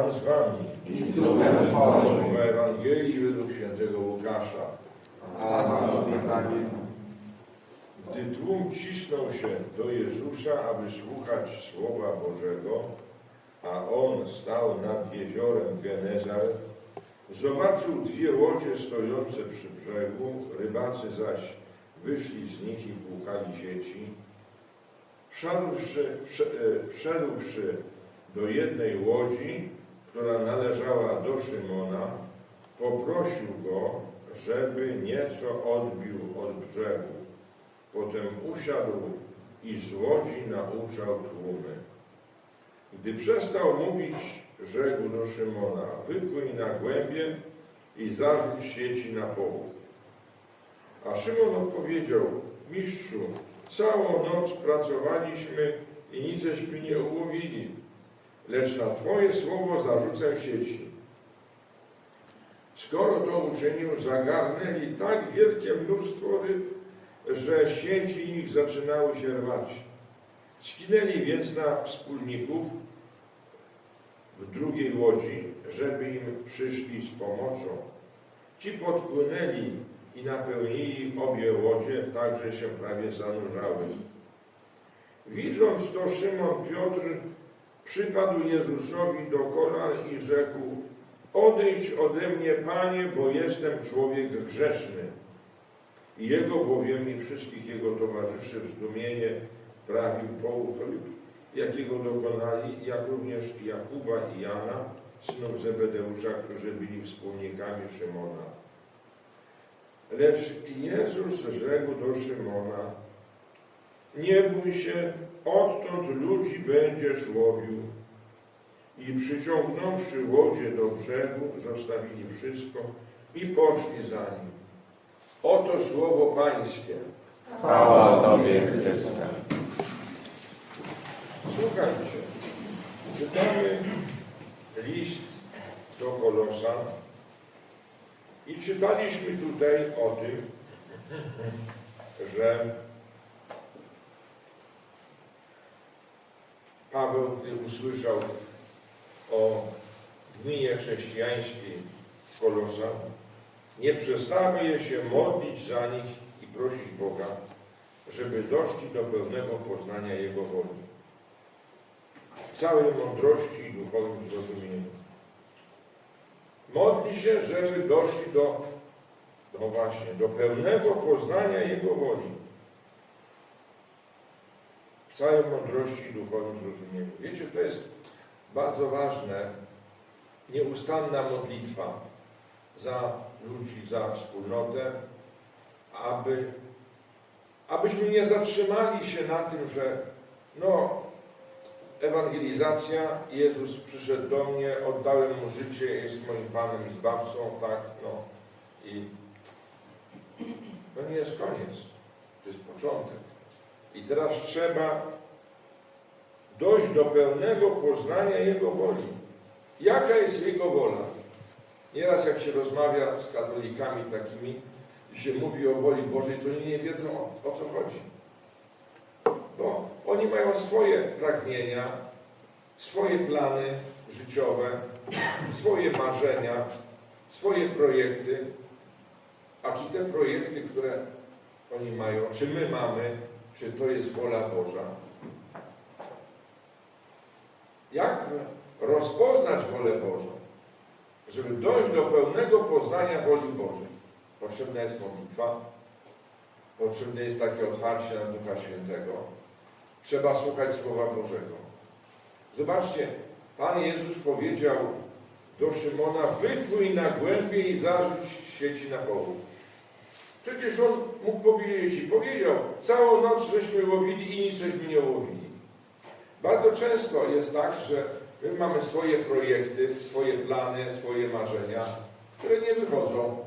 Pan z wami. I z duchem Ewangelii według świętego Łukasza. A Tobie, Panie. Gdy tłum cisnął się do Jezusa, aby słuchać Słowa Bożego, a On stał nad jeziorem Genezaret, zobaczył dwie łodzie stojące przy brzegu, rybacy zaś wyszli z nich i płukali sieci. Wszedłszy, wsze- e, wszedłszy do jednej łodzi, która należała do Szymona, poprosił go, żeby nieco odbił od brzegu. Potem usiadł i z łodzi nauczał tłumy. Gdy przestał mówić, rzekł do Szymona, wypłyń na głębie i zarzuć sieci na połów. A Szymon odpowiedział, mistrzu, całą noc pracowaliśmy i niceśmy nie ułowili, lecz na Twoje słowo zarzucę sieci. Skoro to uczynił, zagarnęli tak wielkie mnóstwo ryb, że sieci ich zaczynały się rwać. Skinęli więc na wspólników w drugiej łodzi, żeby im przyszli z pomocą. Ci podpłynęli i napełnili obie łodzie, tak że się prawie zanurzały. Widząc to, Szymon Piotr przypadł Jezusowi do kolan i rzekł: Odejdź ode mnie, Panie, bo jestem człowiek grzeszny. Jego bowiem i wszystkich jego towarzyszy w zdumienie prawił połów ryb, jakiego dokonali, jak również Jakuba i Jana, synów Zebedeusza, którzy byli wspólnikami Szymona. Lecz Jezus rzekł do Szymona, nie bój się, odtąd ludzi będziesz łowił. I przyciągnąwszy łodzie do brzegu, zostawili wszystko i poszli za nim. Oto słowo Pańskie. Chwała Tobie, Chryste. Słuchajcie, czytamy list do Kolosa i czytaliśmy tutaj o tym, że Paweł, gdy usłyszał o gminie chrześcijańskiej Kolosa, nie przestaje się modlić za nich i prosić Boga, żeby doszli do pełnego poznania Jego woli w całej mądrości i duchowym zrozumieniu. Modli się, żeby doszli do, no właśnie, do pełnego poznania Jego woli. Całej mądrości i duchowym zrozumieniu. Wiecie, to jest bardzo ważne, nieustanna modlitwa za ludzi, za wspólnotę, aby, abyśmy nie zatrzymali się na tym, że no, ewangelizacja, Jezus przyszedł do mnie, oddałem Mu życie, jest moim Panem i Zbawcą, tak, no. I to nie jest koniec, to jest początek. I teraz trzeba dojść do pełnego poznania Jego woli. Jaka jest Jego wola? Nieraz jak się rozmawia z katolikami takimi i się mówi o woli Bożej, to oni nie wiedzą o, o co chodzi. Bo oni mają swoje pragnienia, swoje plany życiowe, swoje marzenia, swoje projekty. A czy te projekty, które oni mają, czy my mamy, czy to jest wola Boża? Jak rozpoznać wolę Bożą? Żeby dojść do pełnego poznania woli Bożej, potrzebna jest modlitwa, potrzebne jest takie otwarcie na Ducha Świętego. Trzeba słuchać Słowa Bożego. Zobaczcie, Pan Jezus powiedział do Szymona, wypłyń na głębie i zarzuć sieci na połów. Przecież on mógł powiedzieć i powiedział, całą noc żeśmy łowili i nic żeśmy nie łowili. Bardzo często jest tak, że my mamy swoje projekty, swoje plany, swoje marzenia, które nie wychodzą.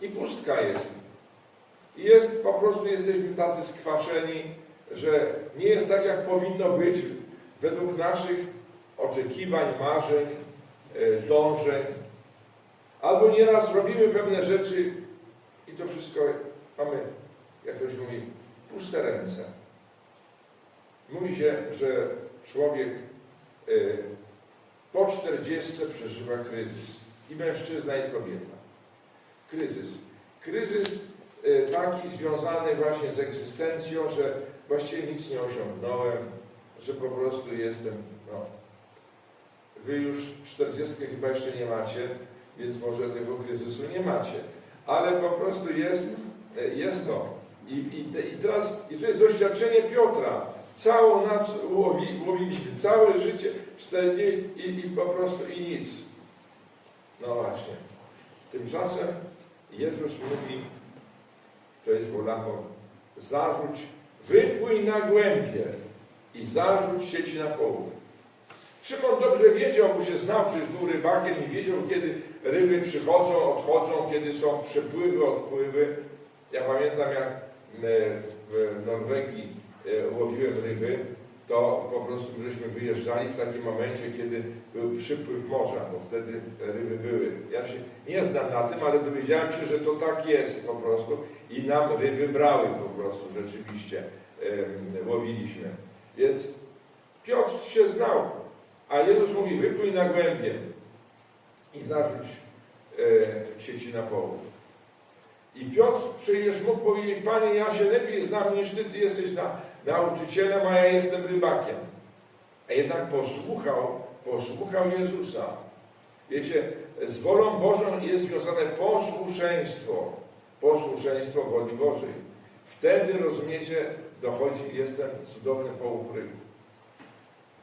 I pustka jest. I jest, po prostu jesteśmy tacy skwaszeni, że nie jest tak, jak powinno być według naszych oczekiwań, marzeń, e, dążeń. Albo nieraz robimy pewne rzeczy i to wszystko mamy, jak ktoś mówi, puste ręce. Mówi się, że człowiek e, po 40 przeżywa kryzys. I mężczyzna, i kobieta. Kryzys. Kryzys y, taki związany właśnie z egzystencją, że właściwie nic nie osiągnąłem, że po prostu jestem, no, wy już 40 chyba jeszcze nie macie, więc może tego kryzysu nie macie. Ale po prostu jest, y, jest to. I, i, I teraz, i to jest doświadczenie Piotra. Całą łowi, łowiliśmy, całe życie, 40 i, i po prostu i nic. No właśnie. Tymczasem Jezus mówi, to jest Boga, zarzuć, wypłyń na głębie i zarzuć sieci na połów. Szymon dobrze wiedział, bo się znał, przecież był rybakiem i wiedział, kiedy ryby przychodzą, odchodzą, kiedy są przepływy, odpływy. Ja pamiętam, jak e, w Norwegii e, łowiłem ryby, to po prostu żeśmy wyjeżdżali w takim momencie, kiedy był przypływ morza, bo wtedy ryby były. Ja się nie znam na tym, ale dowiedziałem się, że to tak jest po prostu i nam ryby brały po prostu rzeczywiście łowiliśmy. Więc Piotr się znał, a Jezus mówi wypłyń na głębie i zarzuć e, sieci na połów. I Piotr przecież mógł powiedzieć, Panie, ja się lepiej znam niż Ty, Ty jesteś na, nauczycielem, a ja jestem rybakiem. A jednak posłuchał, posłuchał Jezusa. Wiecie, z wolą Bożą jest związane posłuszeństwo. Posłuszeństwo woli Bożej. Wtedy, rozumiecie, dochodzi, jestem cudowny połów ryb.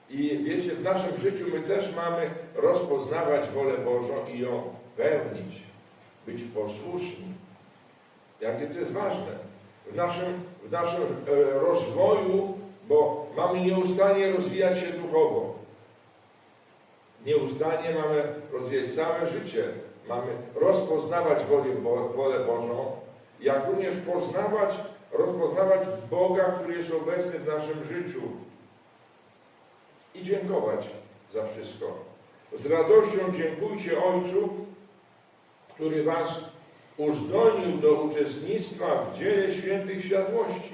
I wiecie, w naszym życiu my też mamy rozpoznawać wolę Bożą i ją pełnić. Być posłuszni. Jakie to jest ważne. W naszym, w naszym e, rozwoju, bo mamy nieustannie rozwijać się duchowo. Nieustannie mamy rozwijać całe życie. Mamy rozpoznawać wolę, wolę Bożą, jak również poznawać, rozpoznawać Boga, który jest obecny w naszym życiu. I dziękować za wszystko. Z radością dziękujcie Ojcu, który Was uzdolnił do uczestnictwa w dziele świętych światłości.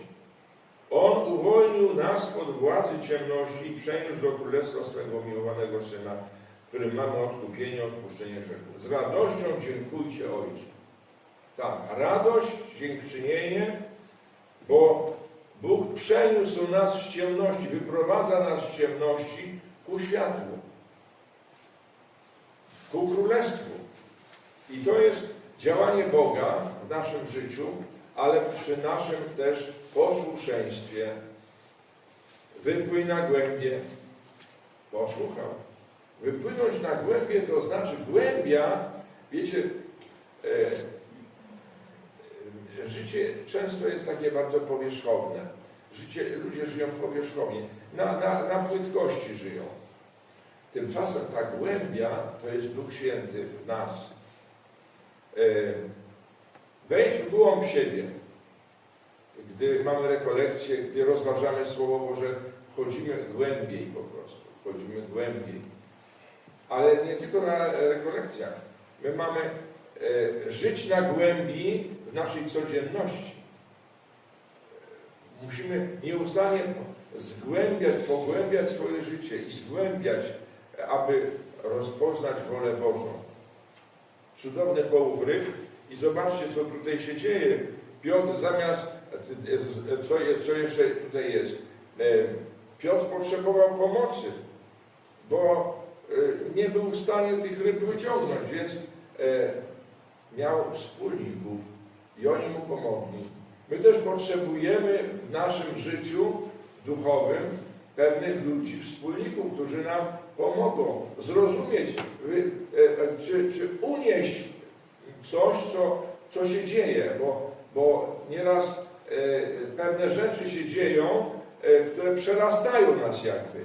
On uwolnił nas pod władzy ciemności i przeniósł do królestwa swego miłowanego Syna, którym mamy odkupienie, odpuszczenie grzechów. Z radością dziękujcie Ojcu. Tak, radość, dziękczynienie, bo Bóg przeniósł nas z ciemności, wyprowadza nas z ciemności ku światłu, ku królestwu. I to jest działanie Boga w naszym życiu, ale przy naszym też posłuszeństwie. Wypłyń na głębie. Posłuchał. Wypłynąć na głębie to znaczy głębia, wiecie, e, życie często jest takie bardzo powierzchowne. Życie, ludzie żyją powierzchownie, na, na, na płytkości żyją. Tymczasem ta głębia to jest Duch Święty w nas. E, Wejdź w głąb siebie. Gdy mamy rekolekcję, gdy rozważamy Słowo Boże, wchodzimy głębiej po prostu. Wchodzimy głębiej. Ale nie tylko na rekolekcjach. My mamy e, żyć na głębi naszej codzienności. Musimy nieustannie zgłębiać, pogłębiać swoje życie i zgłębiać, aby rozpoznać wolę Bożą. Cudowny połów ryb i zobaczcie, co tutaj się dzieje. Piotr zamiast, co, co jeszcze tutaj jest, E, Piotr potrzebował pomocy, bo e, nie był w stanie tych ryb wyciągnąć, więc e, miał wspólników i oni mu pomogli. My też potrzebujemy w naszym życiu duchowym pewnych ludzi, wspólników, którzy nam pomogą zrozumieć, e, czy, czy unieść coś, co, co się dzieje, bo, bo nieraz e, pewne rzeczy się dzieją, e, które przerastają nas jakby.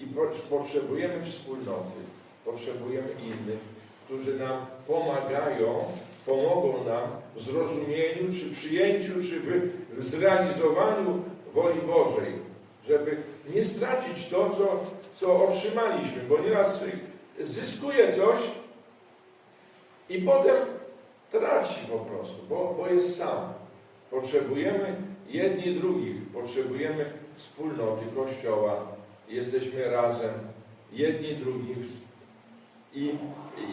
I po, potrzebujemy wspólnoty, potrzebujemy innych, którzy nam pomagają, pomogą nam w zrozumieniu, czy przyjęciu, czy w, zrealizowaniu woli Bożej, żeby nie stracić to, co, co otrzymaliśmy, bo nieraz zyskuje coś i potem traci po prostu, bo, bo jest sam. Potrzebujemy jedni drugich, potrzebujemy wspólnoty Kościoła. Jesteśmy razem, jedni drugich i,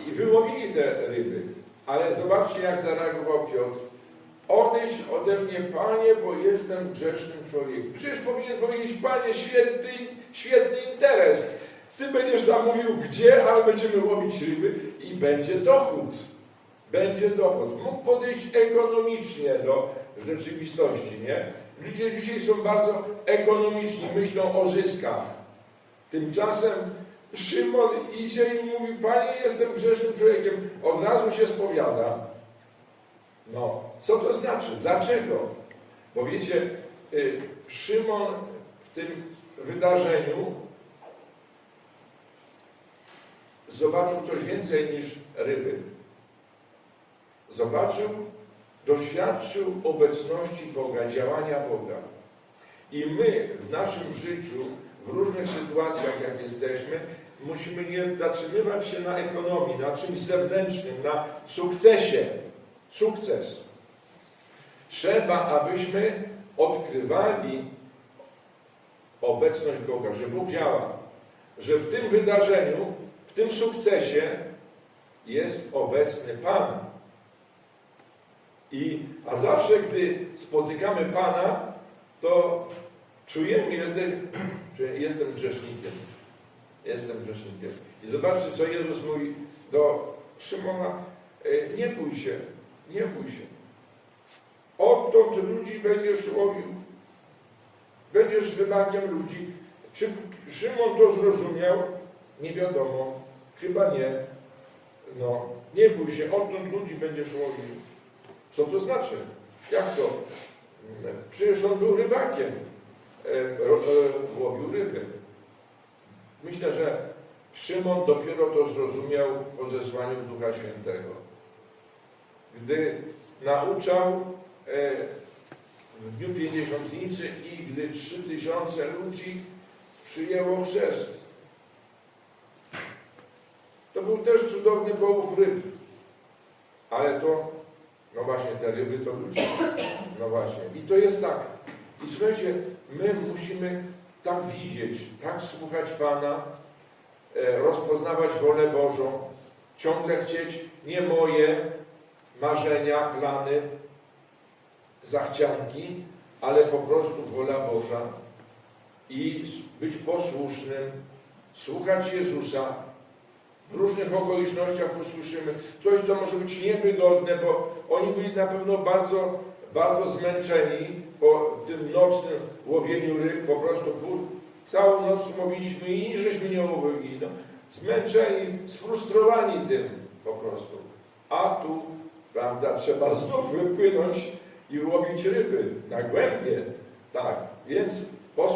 i wyłowili te ryby. Ale zobaczcie, jak zareagował Piotr. Odejdź ode mnie, Panie, bo jestem grzesznym człowiekiem. Przecież powinien powiedzieć, Panie, świetny, świetny interes. Ty będziesz nam mówił gdzie, ale będziemy łowić ryby i będzie dochód. Będzie dochód. Mógł podejść ekonomicznie do rzeczywistości, nie? Ludzie dzisiaj są bardzo ekonomiczni, myślą o zyskach. Tymczasem Szymon idzie i mówi, Panie, jestem grzesznym człowiekiem. Od razu się spowiada. No, co to znaczy? Dlaczego? Bo wiecie, y, Szymon w tym wydarzeniu zobaczył coś więcej niż ryby. Zobaczył, doświadczył obecności Boga, działania Boga. I my w naszym życiu, w różnych sytuacjach, jak jesteśmy, musimy nie zatrzymywać się na ekonomii, na czymś zewnętrznym, na sukcesie. Sukces. Trzeba, abyśmy odkrywali obecność Boga, że Bóg działa, że w tym wydarzeniu, w tym sukcesie jest obecny Pan. I, a zawsze, gdy spotykamy Pana, to czujemy, jestem, że jestem grzesznikiem. Jestem grzesznikiem. I zobaczcie, co Jezus mówi do Szymona. E, Nie bój się, nie bój się. Odtąd ludzi będziesz łowił. Będziesz rybakiem ludzi. Czy Szymon to zrozumiał? Nie wiadomo. Chyba nie. No, nie bój się, odtąd ludzi będziesz łowił. Co to znaczy? Jak to? Przecież on był rybakiem. E, e, Łowił ryby. Myślę, że Szymon dopiero to zrozumiał po zesłaniu Ducha Świętego. Gdy nauczał e, w dniu pięćdziesiątnicy i gdy trzy tysiące ludzi przyjęło chrzest. To był też cudowny połów ryb. Ale to, no właśnie, te ryby to ludzie. No właśnie. I to jest tak. I słuchajcie, my musimy tak widzieć, tak słuchać Pana, e, rozpoznawać wolę Bożą, ciągle chcieć nie moje marzenia, plany, zachcianki, ale po prostu wola Boża i być posłusznym, słuchać Jezusa. W różnych okolicznościach usłyszymy coś, co może być niewygodne, bo oni byli na pewno bardzo, bardzo zmęczeni po tym nocnym łowieniu ryb. Po prostu pół, całą noc łowiliśmy i nic żeśmy nie łowili. No, zmęczeni, sfrustrowani tym po prostu. A tu, prawda, trzeba znów wypłynąć i łowić ryby na głębie. Tak, więc posłuchaj.